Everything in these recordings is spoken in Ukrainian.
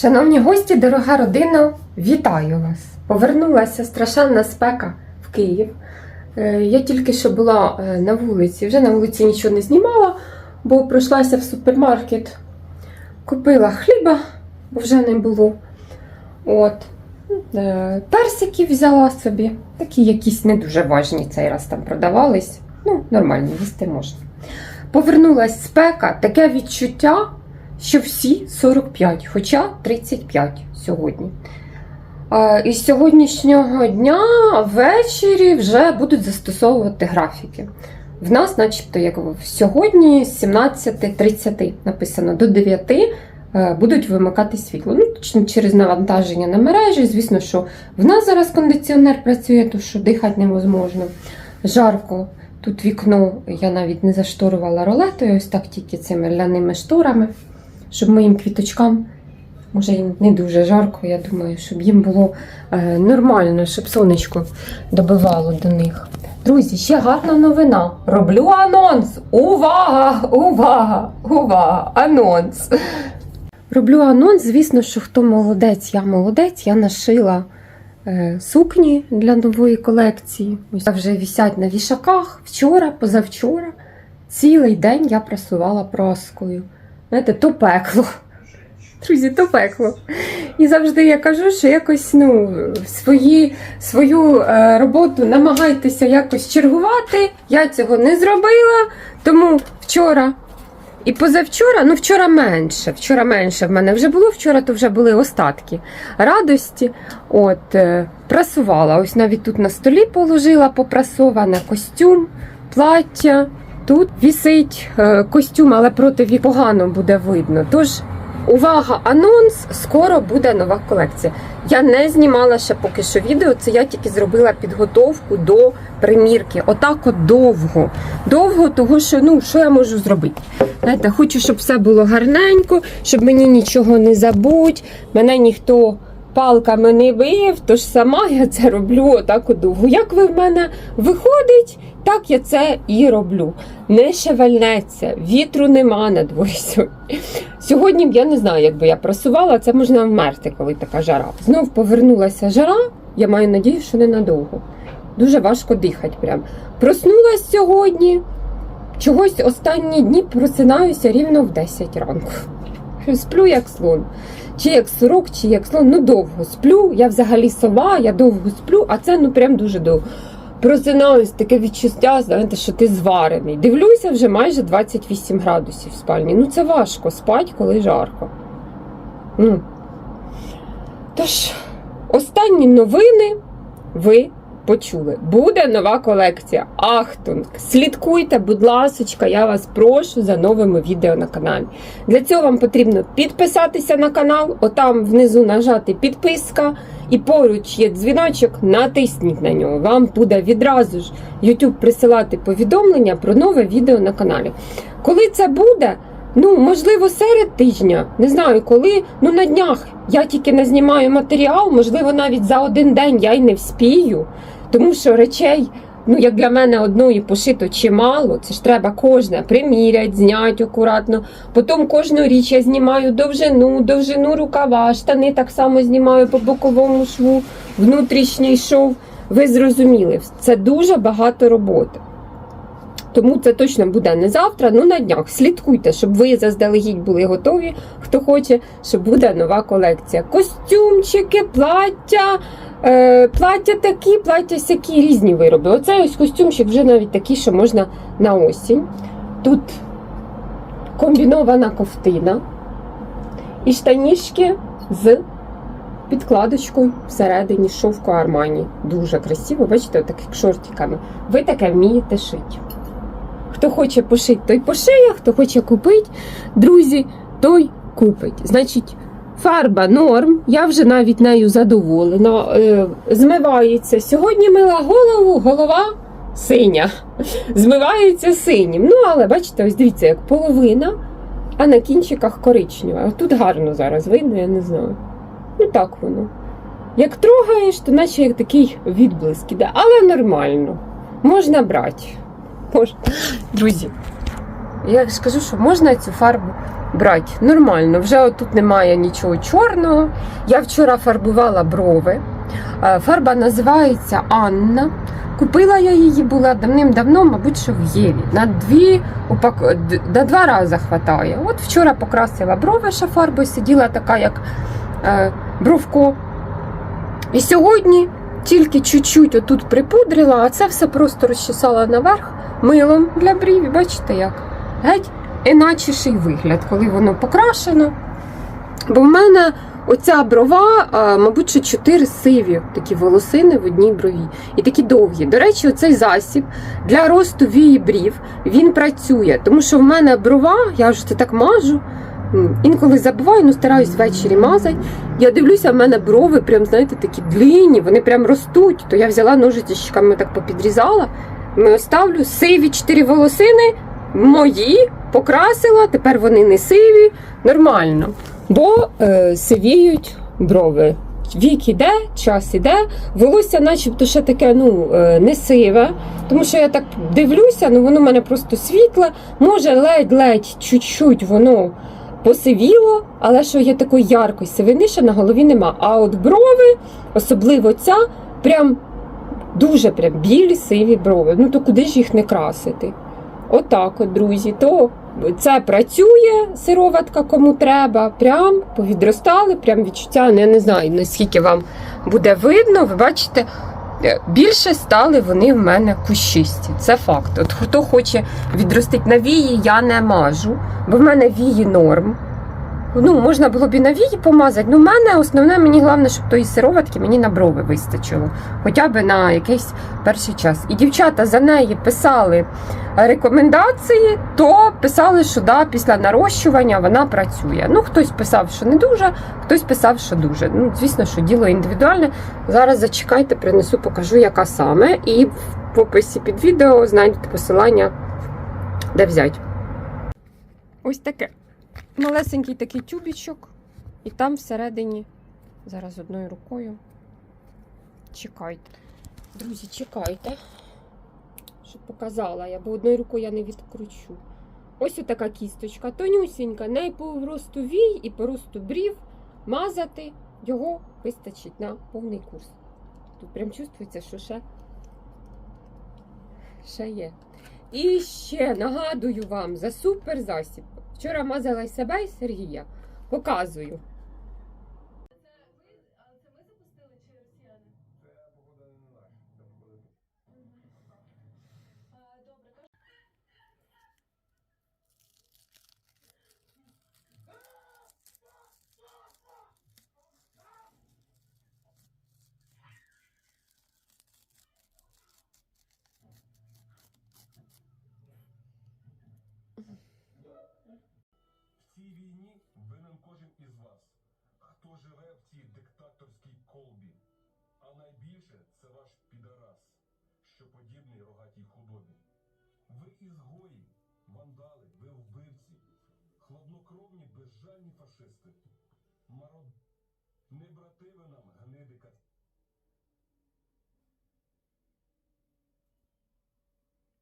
Шановні гості, дорога родина, вітаю вас! Повернулася страшенна спека в Київ. Е, Я тільки що була е, на вулиці, вже на вулиці нічого не знімала, бо пройшлася в супермаркет, купила хліба, бо вже не було. От. Е, Персики взяла собі, такі якісь не дуже важні цей раз там продавались. Ну, нормально, їсти можна. Повернулась спека, таке відчуття, що всі 45, хоча 35 сьогодні. І з сьогоднішнього дня ввечері вже будуть застосовувати графіки. В нас, начебто, як сьогодні з 17.30 написано до 9 е, будуть вимикати світло. Ну, через навантаження на мережі. Звісно, що в нас зараз кондиціонер працює, то що дихати невозможно. Жарко. Тут вікно я навіть не зашторувала ролетою, ось так тільки цими ляними шторами, щоб моїм квіточкам, може їм не дуже жарко, я думаю, щоб їм було е, нормально, щоб сонечко добивало до них. Друзі, ще гарна новина. Роблю анонс. Увага! Увага! Увага! Анонс! Роблю анонс, звісно, що хто молодець, я молодець, я нашила е, сукні для нової колекції. Ось вже вісять на вішаках. Вчора, позавчора, цілий день я прасувала праскою. Знаєте, то пекло. Друзі, то пекло. І завжди я кажу, що якось ну, свої, свою е, роботу намагайтеся якось чергувати. Я цього не зробила, тому вчора і позавчора, ну вчора менше. Вчора менше в мене вже було, вчора то вже були остатки радості. От, е, прасувала. Ось навіть тут на столі положила попрасоване костюм, плаття. Тут вісить е, костюм, але проти погано буде видно. Тож, увага, анонс! Скоро буде нова колекція. Я не знімала ще поки що відео, це я тільки зробила підготовку до примірки. Отак от довго. Довго, того що ну, що я можу зробити? Знаєте, хочу, щоб все було гарненько, щоб мені нічого не забудь, мене ніхто палками не бив, тож сама я це роблю отак от довго. Як ви в мене виходить, так я це і роблю. Не шевельнеться, вітру нема на дворі сьогодні. Сьогодні я не знаю, як би я просувала, це можна вмерти, коли така жара. Знов повернулася жара, я маю надію, що ненадовго. Дуже важко дихати прям. Проснулась сьогодні. Чогось останні дні просинаюся рівно в 10 ранку. Сплю як слон. Чи як сорок, чи як слон. Ну довго сплю. Я взагалі сова, я довго сплю, а це ну прям дуже довго. Просинаюсь, таке відчуття, знаєте, що ти зварений. Дивлюся, вже майже 28 градусів в спальні. Ну це важко спати, коли жарко. Ну. Тож, останні новини ви почули. Буде нова колекція. Ахтунг! Слідкуйте, будь ласочка, я вас прошу за новими відео на каналі. Для цього вам потрібно підписатися на канал, отам внизу нажати підписка, і поруч є дзвіночок, натисніть на нього. Вам буде відразу ж YouTube присилати повідомлення про нове відео на каналі. Коли це буде? Ну, можливо, серед тижня, не знаю коли. Ну на днях я тільки не знімаю матеріал, можливо, навіть за один день я й не вспію, тому що речей, ну як для мене одної пошито чимало. Це ж треба кожне приміряти, зняти акуратно. Потім кожну річ я знімаю довжину, довжину рукава, штани так само знімаю по боковому шву, внутрішній шов. Ви зрозуміли, це дуже багато роботи. Тому це точно буде не завтра, ну на днях. Слідкуйте, щоб ви заздалегідь були готові, хто хоче, щоб буде нова колекція. Костюмчики, плаття, плаття такі, плаття сякі, різні вироби. Оцей ось костюмчик вже навіть такий, що можна на осінь. Тут комбінована ковтина і штанішки з підкладочкою всередині шовку Армані. Дуже красиво, бачите, отаких шортиками. Ви таке вмієте шити. Хто хоче пошити, той пошиє, хто хоче купити, друзі, той купить. Значить, фарба норм, я вже навіть нею задоволена. Е, змивається. Сьогодні мила голову, голова синя. Змивається синім. Ну, але бачите, ось дивіться, як половина, а на кінчиках коричнева. Тут гарно зараз видно, я не знаю. Ну так воно. Як трогаєш, то наче як такий відблиск іде, але нормально. Можна брати. Друзі, я скажу, що можна цю фарбу брати нормально. Вже отут немає нічого чорного. Я вчора фарбувала брови. Е, Фарба називається Анна. Купила я її була давним-давно, мабуть, що в Єві. На дві упак... на два рази хватає. От вчора покрасила брови ще фарбою, сиділа така, як е, бровко. І сьогодні тільки чуть-чуть отут припудрила, а це все просто розчесала наверх милом для брів. Бачите як? Геть іначіший вигляд, коли воно покрашено. Бо в мене оця брова, мабуть, що чотири сиві такі волосини в одній брові. І такі довгі. До речі, оцей засіб для росту вії брів він працює. Тому що в мене брова, я вже це так мажу. Інколи забуваю, ну стараюсь ввечері мазати. Я дивлюся, в мене брови, прям, знаєте, такі длинні, вони прям ростуть. То я взяла ножичками так попідрізала. Ми оставлю сиві чотири волосини, мої, покрасила, тепер вони не сиві, нормально. Бо е, сивіють брови. Вік іде, час іде, волосся, начебто, ще таке ну, е, не сиве, тому що я так дивлюся, ну воно в мене просто світле, може ледь-ледь чуть-чуть воно посивіло, але що є такої яркої сивини, ще на голові нема. А от брови, особливо ця, прям дуже прям білі сиві брови. Ну то куди ж їх не красити? Отак, от, друзі, то це працює сироватка, кому треба. Прям повідростали, прям відчуття. Ну, я не знаю, наскільки вам буде видно. Ви бачите, е, більше стали вони в мене кущисті. Це факт. От хто хоче відростити на вії, я не мажу, бо в мене вії норм. Ну, можна було б і на вії помазати. Ну, в мене основне, мені головне, щоб тої сироватки мені на брови вистачило. Хоча б на якийсь перший час. І дівчата за неї писали рекомендації, то писали, що да, після нарощування вона працює. Ну, хтось писав, що не дуже, хтось писав, що дуже. Ну, звісно, що діло індивідуальне. Зараз зачекайте, принесу, покажу, яка саме. І в описі під відео знайдете посилання, де взяти. Ось таке. Малесенький такий тюбічок, і там всередині, зараз одною рукою. Чекайте. Друзі, чекайте щоб показала я, бо одною рукою я не відкручу. Ось така кісточка, тонюсінька, не по росту вій і по росту брів мазати його вистачить на повний курс. Тут прям чувствується, що ще, ще є. І ще нагадую вам за супер засіб. Вчора мазала себе і Сергія. Показую. Із вас, хто живе в цій диктаторській колбі. А найбільше це ваш підарас, що подібний рогатій худобі. Ви ізгої, вандали, ви вбивці, хладнокровні, безжальні фашисти. Марод... Не брати ви нам, гниди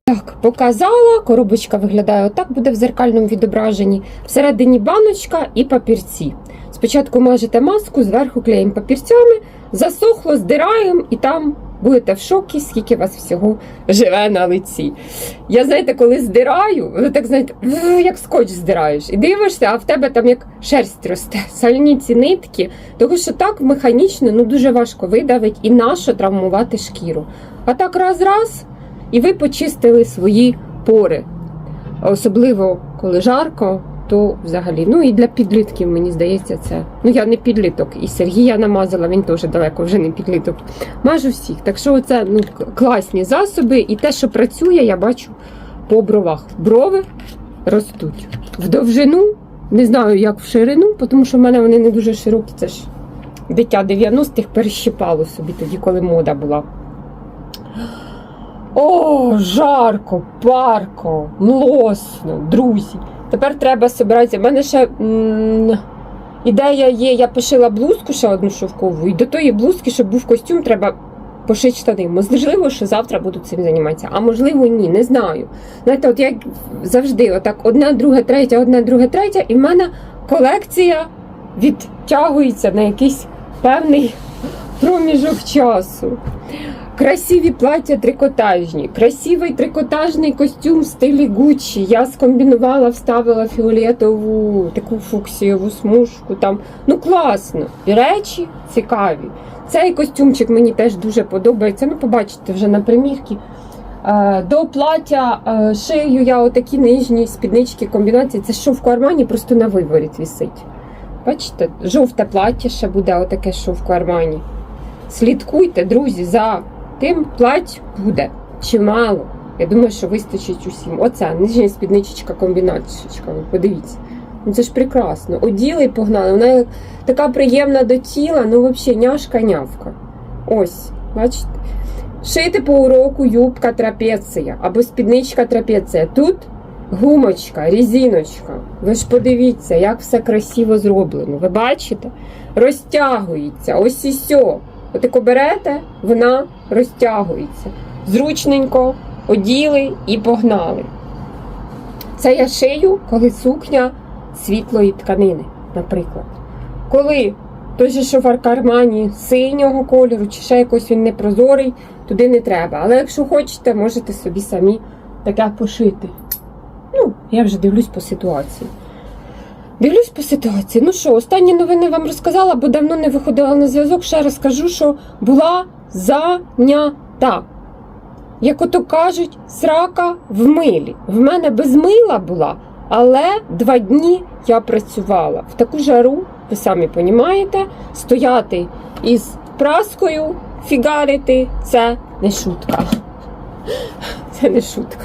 Так, показала. Коробочка виглядає отак, буде в зеркальному відображенні. Всередині баночка і папірці. Спочатку мажете маску, зверху клеїмо папірцями, засохло, здираємо і там будете в шокі, скільки вас всього живе на лиці. Я, знаєте, коли здираю, ви так знаєте, як скотч здираєш. І дивишся, а в тебе там як шерсть росте, сальні ці нитки. Тому що так механічно ну, дуже важко видавить і нащо травмувати шкіру. А так раз-раз і ви почистили свої пори. Особливо коли жарко, то взагалі. Ну і для підлітків, мені здається, це. Ну я не підліток. І Сергія намазала, він теж далеко вже не підліток. Мажу всіх. Так що це ну, класні засоби, і те, що працює, я бачу по бровах. Брови ростуть. В довжину, не знаю, як в ширину, тому що в мене вони не дуже широкі. Це ж дитя 90-х перещипало собі тоді, коли мода була. О, жарко, парко, млосно, друзі. Тепер треба збиратися. У мене ще м, ідея є, я пошила блузку ще одну шовкову, і до тої блузки, щоб був костюм, треба пошити штани. Можливо, що завтра буду цим займатися, а можливо, ні, не знаю. Знаєте, от як завжди, отак одна, друга, третя, одна, друга, третя, і в мене колекція відтягується на якийсь певний проміжок часу. Красиві плаття трикотажні, красивий трикотажний костюм в стилі Гуччі. Я скомбінувала, вставила фіолетову таку фуксієву смужку. Там ну класно. І речі цікаві. Цей костюмчик мені теж дуже подобається. Ну, побачите вже на примірці. Е, До плаття е, шию я отакі нижні спіднички комбінації. Це шовку армані просто на виворіт вісить. Бачите, жовте плаття ще буде отаке шовку армані. Слідкуйте, друзі, за тим плать буде чимало. Я думаю, що вистачить усім. Оце нижня спідничечка комбінатчичка. Ви подивіться. Ну це ж прекрасно. Оділи і погнали. Вона така приємна до тіла, ну взагалі няшка нявка. Ось, бачите? Шити по уроку юбка трапеція або спідничка трапеція. Тут гумочка, різіночка. Ви ж подивіться, як все красиво зроблено. Ви бачите? Розтягується. Ось і сьо. Отако берете, вона розтягується. Зручненько оділи і погнали. Це я шию, коли сукня світлої тканини, наприклад. Коли той же шовар кармані синього кольору, чи ще якось він непрозорий, туди не треба. Але якщо хочете, можете собі самі таке пошити. Ну, я вже дивлюсь по ситуації. Дивлюсь по ситуації. Ну що, останні новини вам розказала, бо давно не виходила на зв'язок. Ще раз кажу, що була зайнята. Як ото кажуть, срака в милі. В мене без мила була, але два дні я працювала. В таку жару, ви самі розумієте, стояти із праскою, фігарити це не шутка. Це не шутка.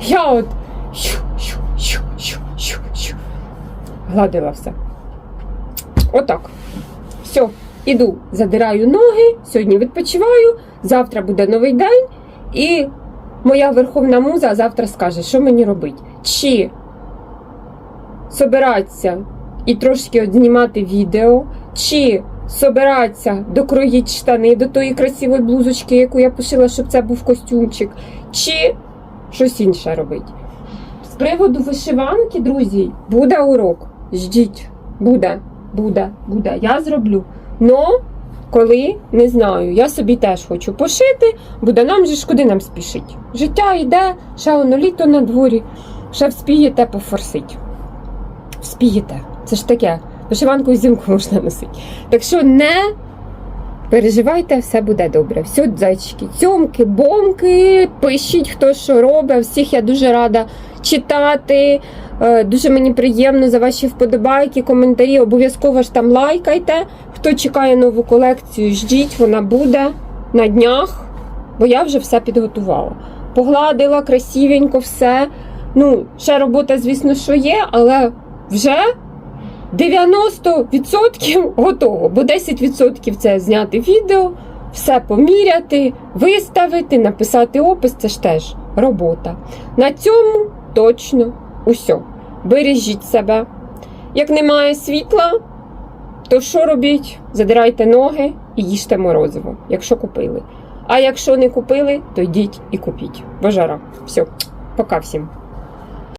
Я от щу, щу, щу, щу, щу, щу. Гладила все. Отак. Все, іду, задираю ноги, сьогодні відпочиваю, завтра буде новий день, і моя верховна муза завтра скаже, що мені робити. Чи собиратися і трошки от знімати відео, чи собиратися докроїть штани до тої красивої блузочки, яку я пошила, щоб це був костюмчик, чи щось інше робити. З приводу вишиванки, друзі, буде урок. Ждіть, буде, буде, буде. Я зроблю. Но коли не знаю, я собі теж хочу пошити, буде нам же ж куди нам спішить. Життя йде, ще воно літо на дворі, ще вспієте пофорсить. Вспієте. Це ж таке. Вишиванку взимку можна носити. Так що не переживайте, все буде добре. Все, зайчики, цьомки, бомки, пишіть, хто що робить. Всіх я дуже рада читати. Е, Дуже мені приємно за ваші вподобайки, коментарі. Обов'язково ж там лайкайте. Хто чекає нову колекцію, ждіть, вона буде на днях, бо я вже все підготувала. Погладила красивенько все. Ну, ще робота, звісно, що є, але вже 90% готово. Бо 10% це зняти відео, все поміряти, виставити, написати опис це ж теж робота. На цьому точно усе. Бережіть себе. Як немає світла, то що робіть? Задирайте ноги і їжте морозиво, якщо купили. А якщо не купили, то йдіть і купіть. Бажара. Все, пока всім.